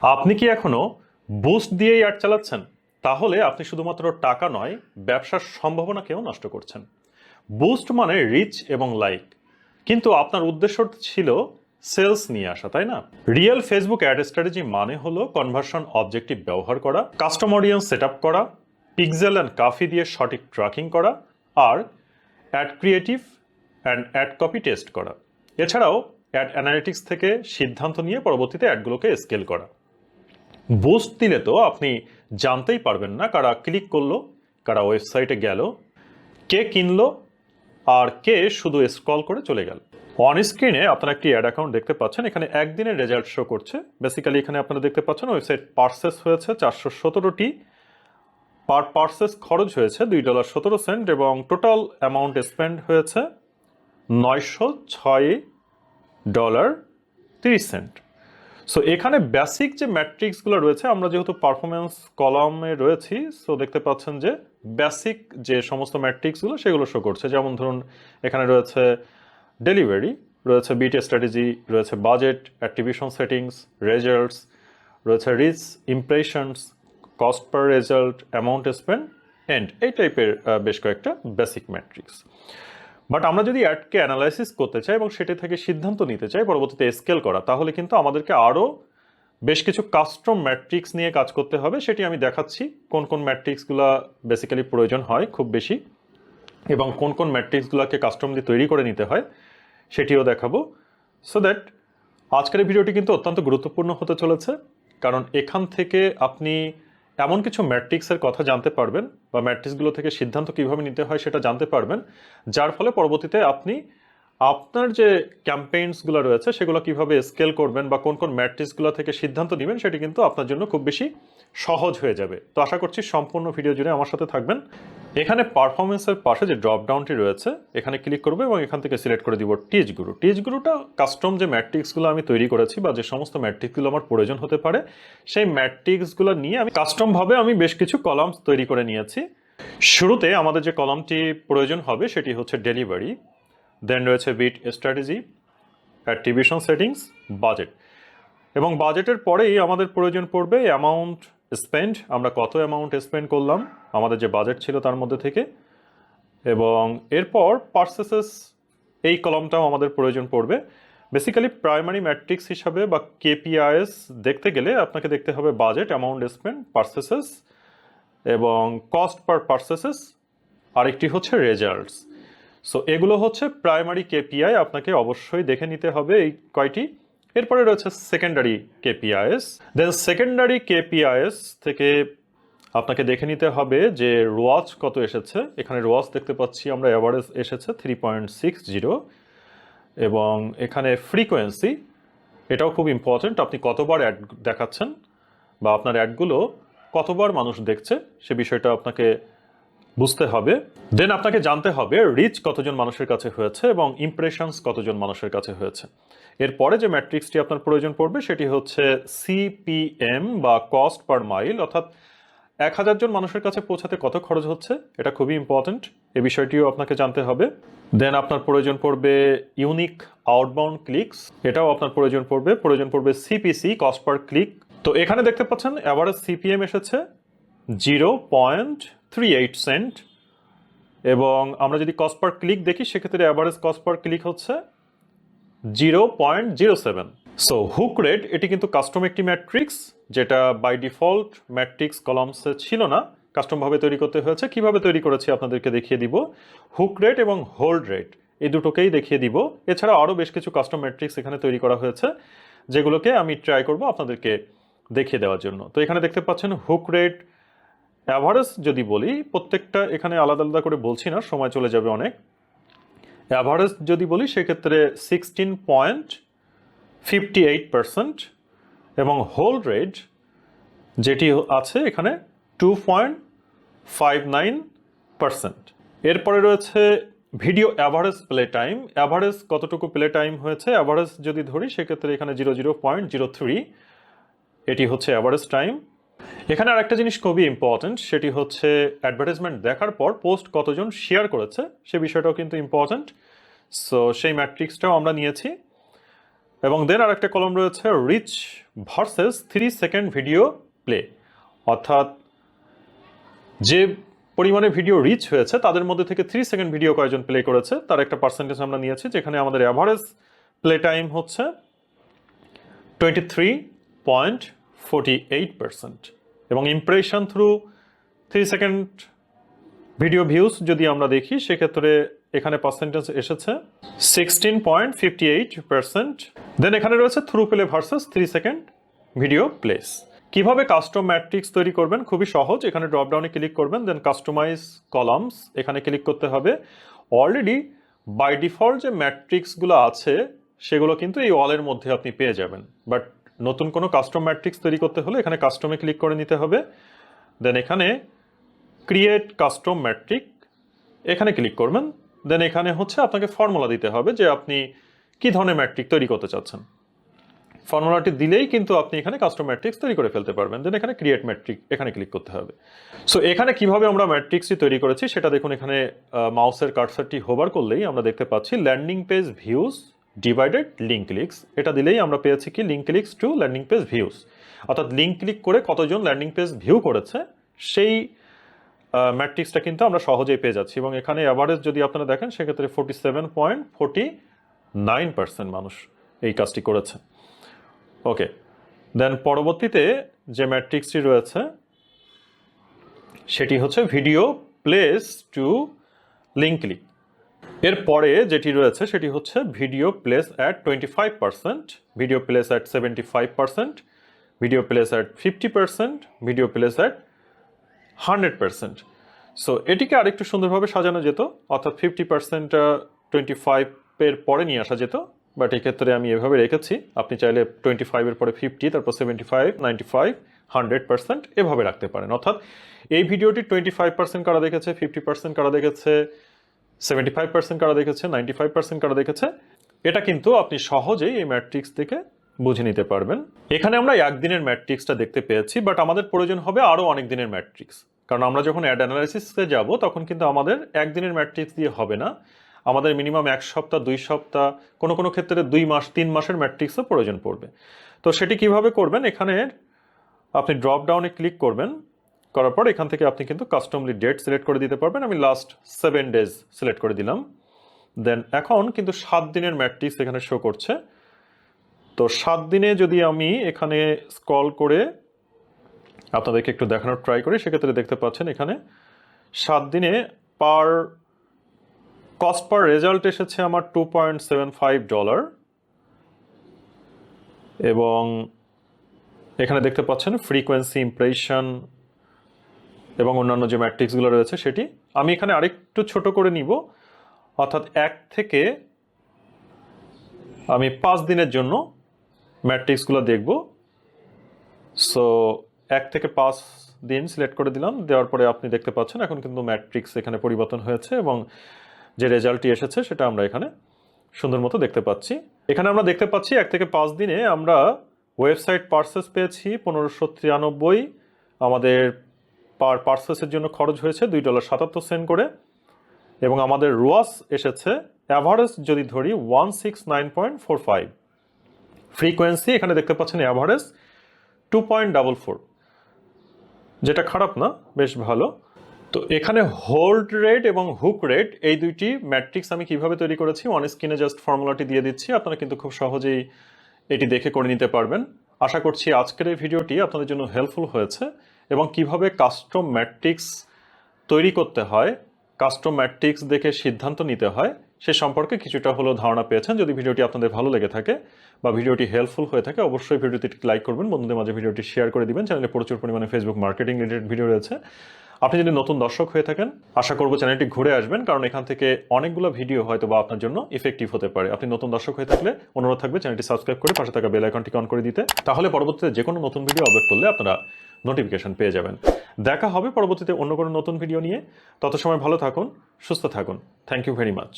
আপনি কি এখনও বুস্ট দিয়েই অ্যাড চালাচ্ছেন? তাহলে আপনি শুধুমাত্র টাকা নয়, ব্যবসার সম্ভাবনাকেও নষ্ট করছেন। বুস্ট মানে রিচ এবং লাইক। কিন্তু আপনার উদ্দেশ্য ছিল সেলস নিয়ে আসা, তাই না? রিয়েল ফেসবুক অ্যাড স্ট্র্যাটেজি মানে হলো কনভার্সন অবজেক্টিভ ব্যবহার করা, কাস্টম অডিয়েন্স সেট করা, পিক্সেল অ্যান্ড কাফি দিয়ে সঠিক ট্র্যাকিং করা, আর ad creative and ad copy test করা। এছাড়াও অ্যাড অ্যানালিটিক্স থেকে সিদ্ধান্ত নিয়ে পরবর্তীতে অ্যাডগুলোকে স্কেল করা। বুস্ট দিলে তো আপনি জানতেই পারবেন না কারা ক্লিক করল, কারা ওয়েবসাইটে গেল, কে কিনলো, আর কে শুধু স্ক্রল করে চলে গেল। অন স্ক্রিনে আপনারা একটি অ্যাড অ্যাকাউন্ট দেখতে পাচ্ছেন, এখানে একদিনের রেজাল্ট শো করছে। বেসিক্যালি এখানে আপনারা দেখতে পাচ্ছেন ওয়েবসাইট পার্সেস হয়েছে চারশো সতেরোটি। পার পার্সেস খরচ হয়েছে দুই ডলার সতেরো সেন্ট এবং টোটাল অ্যামাউন্ট স্পেন্ড হয়েছে নয়শো ছয় ডলার তিরিশ সেন্ট। সো এখানে বেসিক যে ম্যাট্রিক্সগুলো রয়েছে, আমরা যেহেতু পারফরমেন্স কলামে রয়েছি সো দেখতে পাচ্ছেন যে বেসিক যে সমস্ত ম্যাট্রিক্সগুলো সেগুলো শো করছে। যেমন ধরুন, এখানে রয়েছে ডেলিভারি রয়েছে বিট স্ট্র্যাটেজি রয়েছে বাজেট অ্যাক্টিভিশন সেটিংস রেজাল্টস রয়েছে reach impressions cost per result amount spend and এই টাইপের বেশ কয়েকটা বেসিক ম্যাট্রিক্স বাট আমরা যদি অ্যাডকে অ্যানালাইসিস করতে চাই এবং সেটি থেকে সিদ্ধান্ত নিতে চাই, পরবর্তীতে স্কেল করা, তাহলে কিন্তু আমাদেরকে আরও বেশ কিছু কাস্টম ম্যাট্রিক্স নিয়ে কাজ করতে হবে। সেটি আমি দেখাচ্ছি কোন কোন ম্যাট্রিক্সগুলো বেসিক্যালি প্রয়োজন হয় খুব বেশি এবং কোন কোন ম্যাট্রিক্সগুলোকে কাস্টম দিয়ে তৈরি করে নিতে হয় সেটিও দেখাবো। সো দ্যাট আজকের ভিডিওটি কিন্তু অত্যন্ত গুরুত্বপূর্ণ হতে চলেছে। কারণ এখান থেকে আপনি এমন কিছু ম্যাট্রিক্সের কথা জানতে পারবেন বা ম্যাট্রিক্সগুলো থেকে সিদ্ধান্ত কীভাবে নিতে হয় সেটা জানতে পারবেন, যার ফলে পরবর্তীতে আপনি আপনার যে ক্যাম্পেইনসগুলো রয়েছে সেগুলো কীভাবে স্কেল করবেন বা কোন কোন ম্যাট্রিক্সগুলো থেকে সিদ্ধান্ত নেবেন সেটি কিন্তু আপনার জন্য খুব বেশি সহজ হয়ে যাবে। তো আশা করছি সম্পূর্ণ ভিডিও জুড়ে আমার সাথে থাকবেন। এখানে পারফরমেন্সের পাশে যে ড্রপ ডাউনটি রয়েছে, এখানে ক্লিক করব এবং এখান থেকে সিলেক্ট করে দিব টিচ গুরু টিচ গুরুটা কাস্টম যে ম্যাট্রিক্সগুলো আমি তৈরি করেছি বা যে সমস্ত ম্যাট্রিক্সগুলো আমার প্রয়োজন হতে পারে, সেই ম্যাট্রিক্সগুলো নিয়ে আমি কাস্টমভাবে আমি বেশ কিছু কলামস তৈরি করে নিয়েছি। শুরুতে আমাদের যে কলামটি প্রয়োজন হবে সেটি হচ্ছে ডেলিভারি দেন রয়েছে bid strategy activation settings budget এবং বাজেটের পরেই আমাদের প্রয়োজন পড়বে অ্যামাউন্ট স্পেন্ড আমরা কত অ্যামাউন্ট স্পেন্ড করলাম, আমাদের যে বাজেট ছিল তার মধ্যে থেকে, এবং এরপর পার্সেসেস এই কলমটাও আমাদের প্রয়োজন পড়বে। বেসিক্যালি প্রাইমারি ম্যাট্রিক্স হিসাবে বা কেপিআইএস দেখতে গেলে আপনাকে দেখতে হবে বাজেট অ্যামাউন্ট স্পেন্ড পার্সেসেস এবং কস্ট পার পার্সেসেস আরেকটি হচ্ছে রেজাল্টস সো এগুলো হচ্ছে প্রাইমারি কেপিআই আপনাকে অবশ্যই দেখে নিতে হবে এই কয়টি। এরপরে রয়েছে সেকেন্ডারি কেপিআইএস দেন সেকেন্ডারি কেপিআইএস থেকে আপনাকে দেখে নিতে হবে যে রোয়াজ কত এসেছে। এখানে রোয়াজ দেখতে পাচ্ছি আমরা অ্যাভারেজ এসেছে থ্রি পয়েন্ট সিক্স জিরো এবং এখানে ফ্রিকোয়েন্সি এটাও খুব ইম্পর্ট্যান্ট আপনি কতবার অ্যাড দেখাচ্ছেন বা আপনার অ্যাডগুলো কতবার মানুষ দেখছে, সে বিষয়টা আপনাকে বুঝতে হবে। দেন আপনাকে জানতে হবে রিচ কতজন মানুষের কাছে হয়েছে এবং ইমপ্রেশনস কতজন মানুষের কাছে হয়েছে। এরপরে যে ম্যাট্রিক্সটি আপনার প্রয়োজন পড়বে সেটি হচ্ছে সিপিএম বা কস্ট পার মাইল অর্থাৎ এক হাজার জন মানুষের কাছে পৌঁছাতে কত খরচ হচ্ছে, এটা খুবই ইম্পর্ট্যান্ট এ বিষয়টিও আপনাকে জানতে হবে। দেন আপনার প্রয়োজন পড়বে ইউনিক আউটবাউন্ড ক্লিকস এটাও আপনার প্রয়োজন পড়বে। প্রয়োজন পড়বে সিপিসি কস্ট পার ক্লিক তো এখানে দেখতে পাচ্ছেন অ্যাভারেজ সিপিএম এসেছে zero point three eight cent এবং আমরা যদি কস্ট পার ক্লিক দেখি, সেক্ষেত্রে অ্যাভারেজ কস্ট পার ক্লিক হচ্ছে zero point zero seven so hook rate এটি কিন্তু কাস্টম একটি ম্যাট্রিক্স যেটা বাই ডিফল্ট ম্যাট্রিক্স কলামসে ছিল না। কাস্টমভাবে তৈরি করতে হয়েছে। কীভাবে তৈরি করেছি আপনাদেরকে দেখিয়ে দিব। হুক রেট এবং হোল্ড রেট এই দুটোকেই দেখিয়ে দিব। এছাড়া আরও বেশ কিছু কাস্টম ম্যাট্রিক্স এখানে তৈরি করা হয়েছে, যেগুলোকে আমি ট্রাই করব আপনাদেরকে দেখিয়ে দেওয়ার জন্য। তো এখানে দেখতে পাচ্ছেন হুক রেট অ্যাভারেজ যদি বলি, প্রত্যেকটা এখানে আলাদা আলাদা করে বলছি না, সময় চলে যাবে অনেক। অ্যাভারেজ যদি বলি, সেক্ষেত্রে sixteen point fifty eight percent এবং হোল রেট যেটি আছে এখানে two point five nine percent. এরপরে রয়েছে video average play time. Average কতটুকু প্লে টাইম হয়েছে? অ্যাভারেজ যদি ধরি, সেক্ষেত্রে এখানে zero zero point zero three. এটি হচ্ছে অ্যাভারেজ টাইম। এখানে আরেকটা জিনিস খুবই ইম্পর্ট্যান্ট সেটি হচ্ছে অ্যাডভার্টাইজমেন্ট দেখার পর পোস্ট কতজন শেয়ার করেছে, সে বিষয়টাও কিন্তু ইম্পর্ট্যান্ট সো সেই ম্যাট্রিক্সটাও আমরা নিয়েছি। এবং দেন আর একটা কলম রয়েছে reach versus three second video play অর্থাৎ যে পরিমাণে ভিডিও রিচ হয়েছে, তাদের মধ্যে থেকে থ্রি সেকেন্ড ভিডিও কয়েকজন প্লে করেছে। তার একটা পার্সেন্টেজ আমরা নিয়েছি, যেখানে আমাদের অ্যাভারেজ প্লে টাইম হচ্ছে twenty three point forty eight percent এবং impression through three second video views যদি আমরা দেখি, সেক্ষেত্রে এখানে পার্সেন্টেজ এসেছে sixteen point fifty eight percent then এখানে রয়েছে through play versus three second video plays কীভাবে কাস্টম ম্যাট্রিক্স তৈরি করবেন? খুবই সহজ। এখানে ড্রপডাউনে ক্লিক করবেন দেন কাস্টমাইজ কলামস এখানে ক্লিক করতে হবে। অলরেডি বাই ডিফল্ট যে ম্যাট্রিক্সগুলো আছে, সেগুলো কিন্তু এই ওয়ালের মধ্যে আপনি পেয়ে যাবেন। বাট নতুন কোনো কাস্টম ম্যাট্রিক্স তৈরি করতে হলে এখানে কাস্টমে ক্লিক করে নিতে হবে। দেন এখানে ক্রিয়েট কাস্টম ম্যাট্রিক এখানে ক্লিক করবেন। দেন এখানে হচ্ছে আপনাকে ফর্মুলা দিতে হবে যে আপনি কি ধরনের ম্যাট্রিক তৈরি করতে চাচ্ছেন। ফর্মুলাটি দিলেই কিন্তু আপনি এখানে কাস্টম ম্যাট্রিক্স তৈরি করে ফেলতে পারবেন। দেন এখানে ক্রিয়েট ম্যাট্রিক এখানে ক্লিক করতে হবে। সো এখানে কীভাবে আমরা ম্যাট্রিক্সটি তৈরি করেছি সেটা দেখুন এখানে মাউসের কার্সারটি হোভার করলেই আমরা দেখতে পাচ্ছি landing page views divided link clicks এটা দিলেই আমরা পেয়েছি কি link clicks to landing page views অর্থাৎ লিঙ্ক ক্লিক করে কতজন ল্যান্ডিং পেজ ভিউ করেছে, সেই ম্যাট্রিক্সটা কিন্তু আমরা সহজেই পেয়ে যাচ্ছি। এবং এখানে অ্যাভারেজ যদি আপনারা দেখেন, সেক্ষেত্রে forty seven point forty nine percent মানুষ এই কাজটি করেছে। ওকে দেন পরবর্তীতে যে ম্যাট্রিক্সটি রয়েছে, সেটি হচ্ছে video plays to link click এরপরে যেটি রয়েছে সেটি হচ্ছে video plays at twenty five percent video plays at seventy five percent video plays at fifty percent video plays at hundred percent so এটিকে আরেকটু সুন্দরভাবে সাজানো যেত, অর্থাৎ ফিফটি পার্সেন্টটা টোয়েন্টি ফাইভের পরে নিয়ে আসা যেত বাট এক্ষেত্রে আমি এভাবে রেখেছি, আপনি চাইলে টোয়েন্টি ফাইভের পরে ফিফটি তারপর seventy five ninety five hundred percent এভাবে রাখতে পারেন। অর্থাৎ এই ভিডিওটি টোয়েন্টি ফাইভ পার্সেন্ট কারা দেখেছে ফিফটি পার্সেন্ট কারা দেখেছে সেভেন্টি ফাইভ পার্সেন্ট কারা দেখেছে? নাইনটি ফাইভ পার্সেন্ট কারা দেখেছে? এটা কিন্তু আপনি সহজেই এই ম্যাট্রিক্স থেকে বুঝে নিতে পারবেন। এখানে আমরা একদিনের ম্যাট্রিক্সটা দেখতে পেয়েছি, বাট আমাদের প্রয়োজন হবে আরও অনেক দিনের ম্যাট্রিক্স। কারণ আমরা যখন অ্যাড অ্যানালাইসিসে যাব, তখন কিন্তু আমাদের একদিনের ম্যাট্রিক্স দিয়ে হবে না। আমাদের মিনিমাম এক সপ্তাহ, দুই সপ্তাহ, কোনো কোনো ক্ষেত্রে দুই মাস, তিন মাসের ম্যাট্রিক্সও প্রয়োজন পড়বে। তো সেটি কীভাবে করবেন? এখানে আপনি ড্রপ ডাউনে ক্লিক করবেন। করার পর এখান থেকে আপনি কিন্তু কাস্টমলি ডেট সিলেক্ট করে দিতে পারবেন। আমি লাস্ট সেভেন ডেজ সিলেক্ট করে দিলাম। দেন এখন কিন্তু সাত দিনের ম্যাট্রিক্স এখানে শো করছে। তো সাত দিনে যদি আমি এখানে স্ক্রল করে আপনাদেরকে একটু দেখানোর ট্রাই করি, সেক্ষেত্রে দেখতে পাচ্ছেন এখানে সাত দিনে পার কস্ট পার রেজাল্ট এসেছে আমার two point seven five dollar এবং এখানে দেখতে পাচ্ছেন ফ্রিকোয়েন্সি ইমপ্রেশন এবং অন্যান্য যে ম্যাট্রিক্সগুলো রয়েছে সেটি আমি এখানে আরেকটু ছোট করে নিব। অর্থাৎ এক থেকে আমি পাঁচ দিনের জন্য ম্যাট্রিক্সগুলো দেখব। সো এক থেকে পাঁচ দিন সিলেক্ট করে দিলাম। দেওয়ার পরে আপনি দেখতে পাচ্ছেন এখন কিন্তু ম্যাট্রিক্স এখানে পরিবর্তন হয়েছে এবং যে রেজাল্টটি এসেছে সেটা আমরা এখানে সুন্দর মতো দেখতে পাচ্ছি। এখানে আমরা দেখতে পাচ্ছি এক থেকে পাঁচ দিনে আমরা ওয়েবসাইট পার্সেস পেয়েছি পনেরোশো তিরানব্বই। আমাদের পার পার্সেসের জন্য খরচ হয়েছে দুই ডলার সাতাত্তর সেন্ট করে। এবং আমাদের রোয়াস এসেছে অ্যাভারেজ যদি ধরি one six nine point four five frequency এখানে দেখতে পাচ্ছেন average two point double four যেটা খারাপ না, বেশ ভালো। তো এখানে হোল্ড রেট এবং হুক রেট, এই দুইটি ম্যাট্রিক্স আমি কীভাবে তৈরি করেছি অন স্ক্রিনে জাস্ট ফর্মুলাটি দিয়ে দিচ্ছি। আপনারা কিন্তু খুব সহজেই এটি দেখে করে নিতে পারবেন। আশা করছি আজকের এই ভিডিওটি আপনাদের জন্য হেল্পফুল হয়েছে। এবং কীভাবে কাস্টম ম্যাট্রিক্স তৈরি করতে হয় কাস্টম ম্যাট্রিক্স দেখে সিদ্ধান্ত নিতে হয়, সে সম্পর্কে কিছুটা হলেও ধারণা পেয়েছেন। যদি ভিডিওটি আপনাদের ভালো লেগে থাকে বা ভিডিওটি হেল্পফুল হয়ে থাকে, অবশ্যই ভিডিওটি লাইক করবেন। বন্ধুদের মাঝে ভিডিওটি শেয়ার করে দিবেন। চ্যানেলে প্রচুর পরিমাণে ফেসবুক মার্কেটিং রিলেটেড ভিডিও রয়েছে। আপনি যদি নতুন দর্শক হয়ে থাকেন, আশা করব চ্যানেলটি ঘুরে আসবেন, কারণ এখান থেকে অনেকগুলো ভিডিও হয়তো বা আপনার জন্য ইফেক্টিভ হতে পারে। আপনি নতুন দর্শক হয়ে থাকলে অনুরোধ থাকবে চ্যানেলটি সাবস্ক্রাইব করে পাশে থাকা বেল আইকনটি অন করে দিতে, তাহলে পরবর্তীতে যে কোনো নতুন ভিডিও আপলোড করলে আপনারা নোটিফিকেশন পেয়ে যাবেন। দেখা হবে পরবর্তীতে অন্য কোনো নতুন ভিডিও নিয়ে। তত সময় ভালো থাকুন, সুস্থ থাকুন। Thank you very much